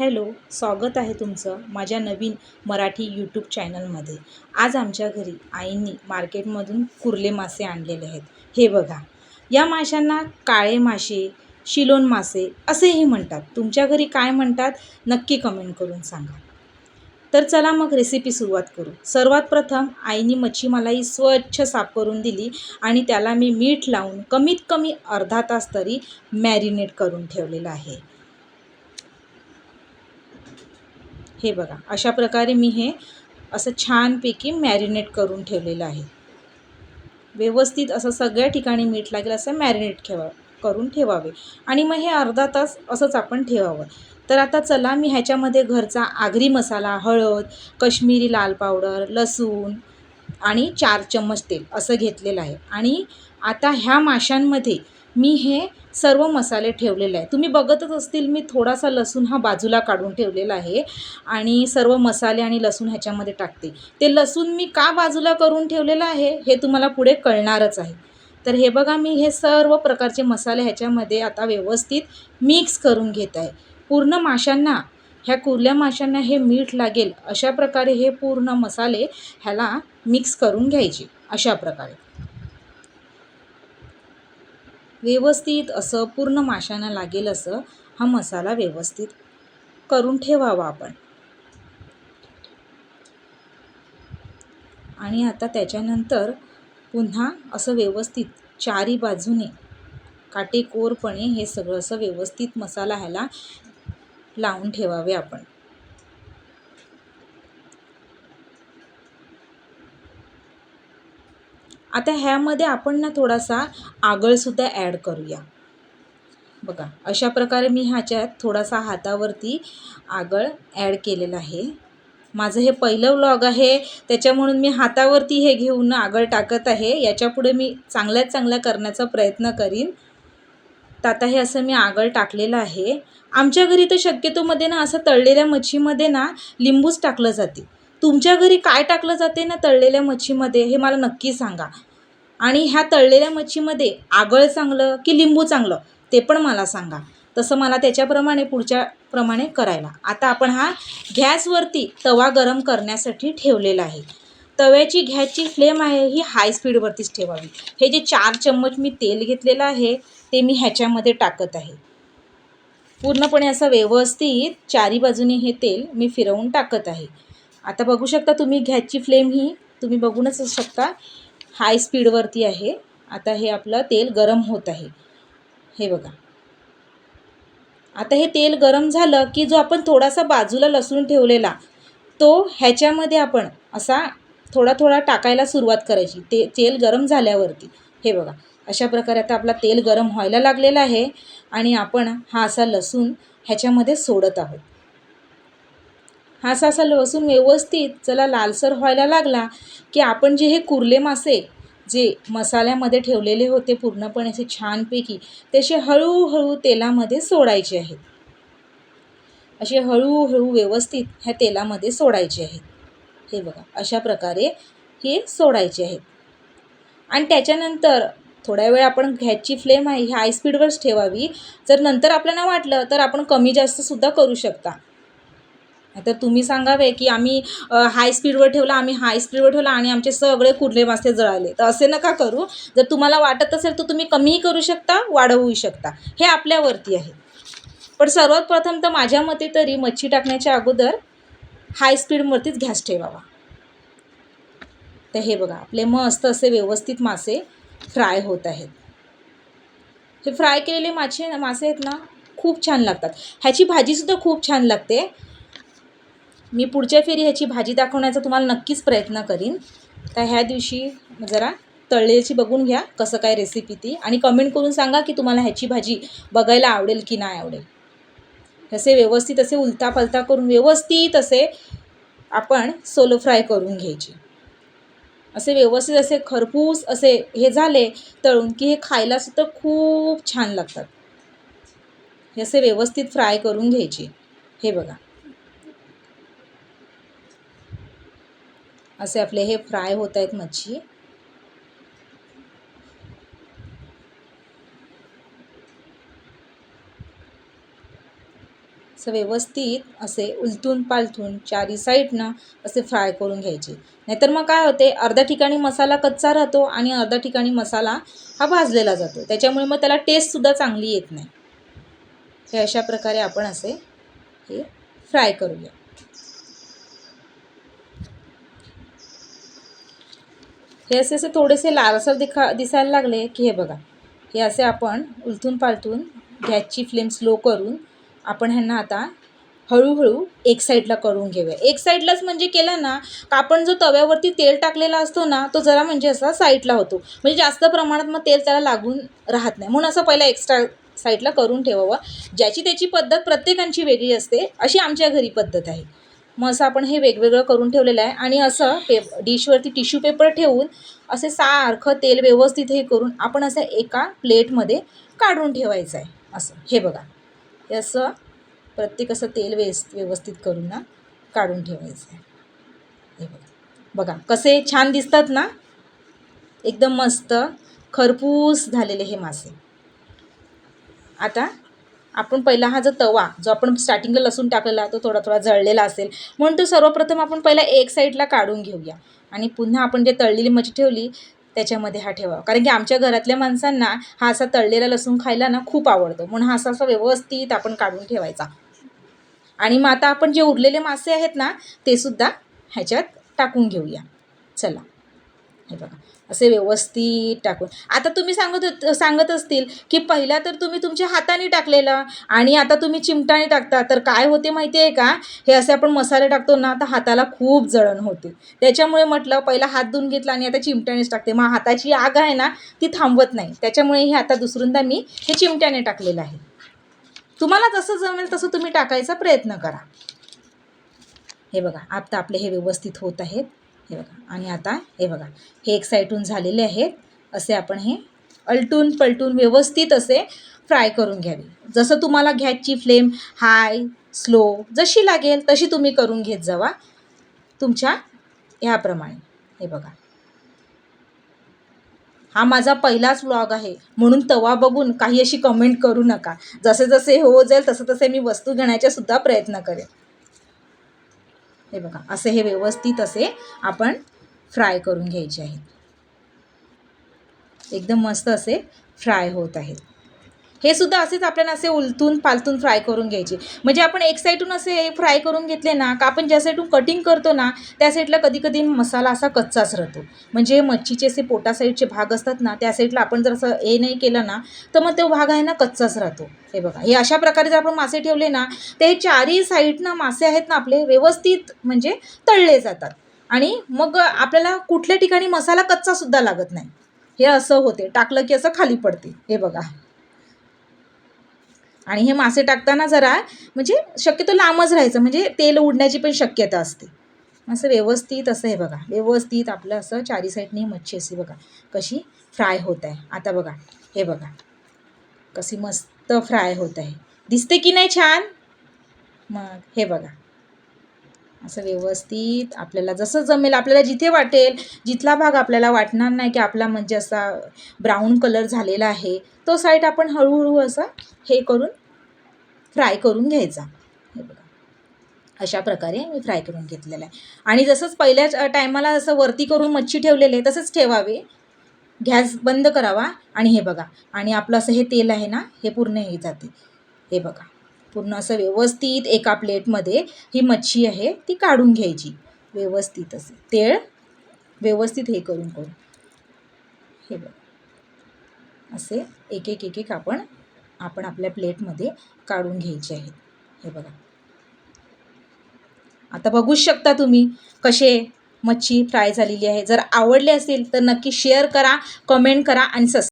Hello स्वागत आहे तुमचं माझ्या नवीन मराठी यूट्यूब चॅनलमध्ये. आज आमच्या घरी आईंनी मार्केटमधून कुर्ले मासे आणलेले आहेत. हे बघा या माशांना काळे मासे शिलोन मासे असेही म्हणतात. तुमच्या घरी काय म्हणतात नक्की कमेंट करून सांगा. तर चला मग रेसिपी सुरुवात करू. सर्वात प्रथम आईनी मच्छी मलाही स्वच्छ साफ करून दिली आणि त्याला मी मीठ लावून कमीत कमी अर्धा तास तरी मॅरिनेट करून ठेवलेलं आहे. हे बघा अशा प्रकारे मी हे असं छानपैकी मॅरिनेट करून ठेवलेलं आहे. व्यवस्थित असं सगळ्या ठिकाणी मीठ लागेल असं मॅरिनेट ठेवा करून ठेवावे. आणि मग हे अर्धा तास असंच आपण ठेवावं. तर आता चला मी ह्याच्यामध्ये घरचा आगरी मसाला हळद कश्मीरी लाल पावडर लसूण आणि चार चम्मच तेल असं घेतलेलं आहे. आणि आता ह्या माशांमध्ये मी हे सर्व मसाले ठेवलेले आहे. तुम्ही बघतच असतील मी थोडासा लसूण हा बाजूला काढून ठेवलेला आहे आणि सर्व मसाले आणि लसूण ह्याच्यामध्ये टाकते. ते लसूण मी का बाजूला करून ठेवलेलं आहे हे तुम्हाला पुढे कळणारच आहे. तर हे बघा मी हे सर्व प्रकारचे मसाले ह्याच्यामध्ये आता व्यवस्थित मिक्स करून घेत आहे. पूर्ण माशांना ह्या कुर्ल्या माशांना हे मीठ लागेल अशा प्रकारे हे पूर्ण मसाले ह्याला मिक्स करून घ्यायचे अशा प्रकारे. व्यवस्थित असं पूर्ण माशांना लागेल असं हा मसाला व्यवस्थित करून ठेवावा आपण. आणि आता त्याच्यानंतर पुन्हा असं व्यवस्थित चारी बाजूने काटेकोरपणे हे सगळं असं व्यवस्थित मसाला ह्याला लावून ठेवावे आपण. आता ह्यामध्ये आपण ना थोडासा आगळसुद्धा ॲड करूया. बघा अशा प्रकारे मी ह्याच्यात थोडासा हातावरती आगळ ॲड केलेला आहे. माझं हे पहिलं व्लॉग आहे त्याच्यामुळं मी हातावरती हे घेऊन आगळ टाकत आहे. याच्यापुढे मी चांगल्यात चांगल्या करण्याचा प्रयत्न करीन. तर आता हे असं मी आगळ टाकलेलं आहे. आमच्या घरी तर शक्यतोमध्ये ना असं तळलेल्या मच्छीमध्ये ना लिंबूच टाकलं जाते. तुमच्या घरी काय टाकलं जाते ना तळलेल्या मच्छीमध्ये हे मला नक्की सांगा. आणि ह्या तळलेल्या मच्छीमध्ये आगळ चांगलं की लिंबू चांगलं ते पण मला सांगा. तसं मला त्याच्याप्रमाणे पुढच्या प्रमाणे करायला. आता आपण हा गॅसवरती तवा गरम करण्यासाठी ठेवलेला आहे. तव्याची घ्यायची फ्लेम आहे ही हाय स्पीडवरतीच ठेवावी. हे जे चार चम्मच मी तेल घेतलेलं आहे ते मी ह्याच्यामध्ये टाकत आहे. पूर्णपणे असं व्यवस्थित चारी बाजूने हे तेल मी फिरवून टाकत आहे. आता बघू शकता तुम्ही गॅसची फ्लेम ही तुम्ही बघूनच शकता हाय स्पीडवरती आहे. आता हे आपलं तेल गरम होत आहे. हे बघा. आता हे तेल गरम झालं की जो आपण थोडासा बाजूला लसूण ठेवलेला तो ह्याच्यामध्ये आपण असा थोडा थोडा टाकायला सुरुवात करायची. ते तेल गरम झाल्यावरती. हे बघा अशा प्रकारे आता आपला तेल गरम व्हायला लागलेला आहे आणि आपण हा असा लसूण ह्याच्यामध्ये सोडत आहोत. हा असा असा लसूण व्यवस्थित चला लालसर व्हायला लागला की आपण जे हे कुर्ले मासे जे मसाल्यामध्ये ठेवलेले होते पूर्णपणे असे छानपैकी तसे हळूहळू तेलामध्ये सोडायचे आहेत. असे हळूहळू व्यवस्थित ह्या तेलामध्ये सोडायचे आहेत. हे बघा अशा प्रकारे हे सोडायचे आहेत. आणि त्याच्यानंतर थोड्या वेळ आपण गॅसची फ्लेम आहे ही हाय स्पीडवरच ठेवावी. जर नंतर आपल्याला वाटलं तर आपण कमी जास्तसुद्धा करू शकता. तर तुम्ही सांगावे की आम्ही हाय स्पीडवर ठेवला आम्ही हाय स्पीडवर ठेवला आणि आमचे सगळे कुर्ले मासे जळाले. तर असे नका करू. जर तुम्हाला वाटत असेल तर तुम्ही कमीही करू शकता वाढवूही शकता. हे आपल्यावरती आहे. पण सर्वात प्रथम तर माझ्या मते तरी मच्छी टाकण्याच्या अगोदर हाय स्पीडवरतीच गॅस ठेवावा. तर हे बघा आपले मस्त असे व्यवस्थित मासे फ्राय होत आहेत. हे फ्राय केलेले मासे मासे आहेत ना खूप छान लागतात. ह्याची भाजीसुद्धा खूप छान लागते. मी पुढच्या फेरी ह्याची भाजी दाखवण्याचा तुम्हाला नक्कीच प्रयत्न करीन. तर ह्या दिवशी जरा तळलेची बघून घ्या कसं काय रेसिपी ती. आणि कमेंट करून सांगा की तुम्हाला ह्याची भाजी बघायला आवडेल की नाही आवडेल. असे व्यवस्थित असे उलता पलता करून व्यवस्थित असे आपण सोलो फ्राय करून घ्यायचे. असे व्यवस्थित असे खरपूस असे हे झाले तळून की हे खायलासुद्धा खूप छान लागतात. हे असे व्यवस्थित फ्राय करून घ्यायचे. हे बघा. असे आपले हे फ्राय होत आहेत मच्छी. असं व्यवस्थित असे उलथून पालथून चारी साईडनं असे फ्राय करून घ्यायचे. नाहीतर मग काय होते अर्ध्या ठिकाणी मसाला कच्चा राहतो आणि अर्ध्या ठिकाणी मसाला हा भाजलेला जातो. त्याच्यामुळे मग त्याला टेस्टसुद्धा चांगली येत नाही. हे अशा प्रकारे आपण असे हे फ्राय करूया. हे असे असे थोडेसे लालसर दिखा दिसायला लागले की हे बघा. हे असे आपण उलथून पालथून गॅसची फ्लेम स्लो करून आपण ह्यांना आता हळूहळू एक साईडला करून घेऊया. एक साईडलाच म्हणजे केलं ना का आपण जो तव्यावरती तेल टाकलेला असतो ना तो जरा म्हणजे असा साईडला होतो. म्हणजे जास्त प्रमाणात मग तेल त्याला लागून राहत नाही. म्हणून असं पहिला एक्स्ट्रा साईडला करून ठेवावं. ज्याची त्याची पद्धत प्रत्येकांची वेगळी असते अशी आमच्या घरी पद्धत आहे. मग असं आपण हे वेगवेगळं करून ठेवलेलं आहे आणि असं पे डिशवरती टिश्यू पेपर ठेवून असे सारखं तेल व्यवस्थित हे करून आपण असं एका प्लेटमध्ये काढून ठेवायचं आहे. असं. हे बघा. हे असं प्रत्येक असं तेल वेस व्यवस्थित करून ना काढून ठेवायचं. आहे हे बघा. बघा कसे छान दिसतात ना? एकदम मस्त खरपूस झालेले हे मासे. आता आपण पहिला हा जो तवा जो आपण स्टार्टिंगला लसूण टाकलेला तो थोडा थोडा जळलेला असेल म्हणून तो सर्वप्रथम आपण पहिला एक साईडला काढून घेऊया. आणि पुन्हा आपण जे तळलेली मच्छी ठेवली त्याच्यामध्ये हा ठेवावा. कारण की आमच्या घरातल्या माणसांना हा असा तळलेला लसूण खायला ना खूप आवडतो. म्हणून हा असा असा व्यवस्थित आपण काढून ठेवायचा. आणि मग आता आपण जे उरलेले मासे आहेत ना ते सुद्धा ह्याच्यात टाकून घेऊया. चला. हे बघा. असे व्यवस्थित टाकून. आता तुम्ही सांगत होत सांगत असतील की पहिला तर तुम्ही तुमच्या हाताने टाकलेलं आणि आता तुम्ही चिमटाने टाकता. तर काय होते माहिती आहे का? हे असे आपण मसाले टाकतो ना तर हाताला खूप जळण होते. त्याच्यामुळे म्हटलं पहिला हात धुवून घेतला आणि आता चिमट्यानेच टाकते. मग हाताची आग आहे ना ती थांबवत नाही. त्याच्यामुळे हे आता दुसऱ्यांदा मी हे चिमट्याने टाकलेलं आहे. तुम्हाला जसं जमेल तसं तुम्ही टाकायचा प्रयत्न करा. हे बघा आता आपले हे व्यवस्थित होत आहेत. हे बघा. आणि आता हे बघा. हे एक साईडून झालेले आहेत. असे आपण हे अलटून पलटून व्यवस्थित असे फ्राय करून घ्यावे. जसं तुम्हाला गॅसची फ्लेम हाय स्लो जशी लागेल तशी तुम्ही करून घेत जावा. तुमच्या ह्याप्रमाणे. हे बघा. हा माझा पहिलाच व्लॉग आहे. म्हणून तवा बघून काही अशी कमेंट करू नका. जसे जसे हो जाईल तसं तसे मी वस्तू घेण्याचा सुद्धा प्रयत्न करेन. हे बघा असे हे व्यवस्थित असे आपण फ्राय करून घ्यायचे आहेत. एकदम मस्त असे फ्राय होत आहेत. हे सुद्धा असेच आपल्याला असे उलतून पालतून फ्राय करून घ्यायचे. म्हणजे आपण एक साईडून असे फ्राय करून घेतले ना का आपण ज्या साईडून कटिंग करतो ना त्या साईडला कधी कधी मसाला असा कच्चाच राहतो. म्हणजे मच्छीचे असे पोटा साईडचे भाग असतात ना त्या साईडला आपण जर असं हे नाही केलं ना तर मग तो भाग आहे ना कच्चाच राहतो. हे बघा हे अशा प्रकारे जर आपण मासे ठेवले ना ते चारही साईडनं मासे आहेत ना आपले व्यवस्थित म्हणजे तळले जातात. आणि मग आपल्याला कुठल्या ठिकाणी मसाला कच्चासुद्धा लागत नाही. हे असं होते टाकलं की असं खाली पडते. हे बघा. आणि हे मासे टाकताना जरा म्हणजे शक्यतो लांबच राहायचं म्हणजे तेल उडण्याची पण शक्यता असते. असं व्यवस्थित असं हे बघा व्यवस्थित आपलं असं चारी साईडने मच्छी अशी बघा कशी फ्राय होत आहे. आता बघा हे बघा कशी मस्त फ्राय होत आहे. दिसते की नाही छान? मग हे बघा. असं व्यवस्थित आपल्याला जसं जमेल आपल्याला जिथे वाटेल जिथला भाग आपल्याला वाटणार नाही की आपला म्हणजे असा ब्राऊन कलर झालेला आहे तो साईड आपण हळूहळू असं हे करून फ्राय करून घ्यायचा. हे बघा. अशा प्रकारे मी फ्राय करून घेतलेलं आहे. आणि जसंच पहिल्याच टायमाला असं वरती करून मच्छी ठेवलेले तसंच ठेवावे. गॅस बंद करावा. आणि हे बघा. आणि आपलं असं हे तेल आहे ना हे पूर्ण हे जाते. हे बघा. पूर्ण असं व्यवस्थित एका प्लेटमध्ये ही मच्छी आहे ती काढून घ्यायची. व्यवस्थित असं. तेळ व्यवस्थित हे करून करून. हे बघ. असे एक एक एक एक आपण आपण आपल्या प्लेटमध्ये काढून घ्यायचे आहेत. हे बघा. आता बघूच शकता तुम्ही कसे मच्छी फ्राय झालेली आहे. जर आवडले असेल तर नक्की शेअर करा कमेंट करा आणि सबस्क्राईब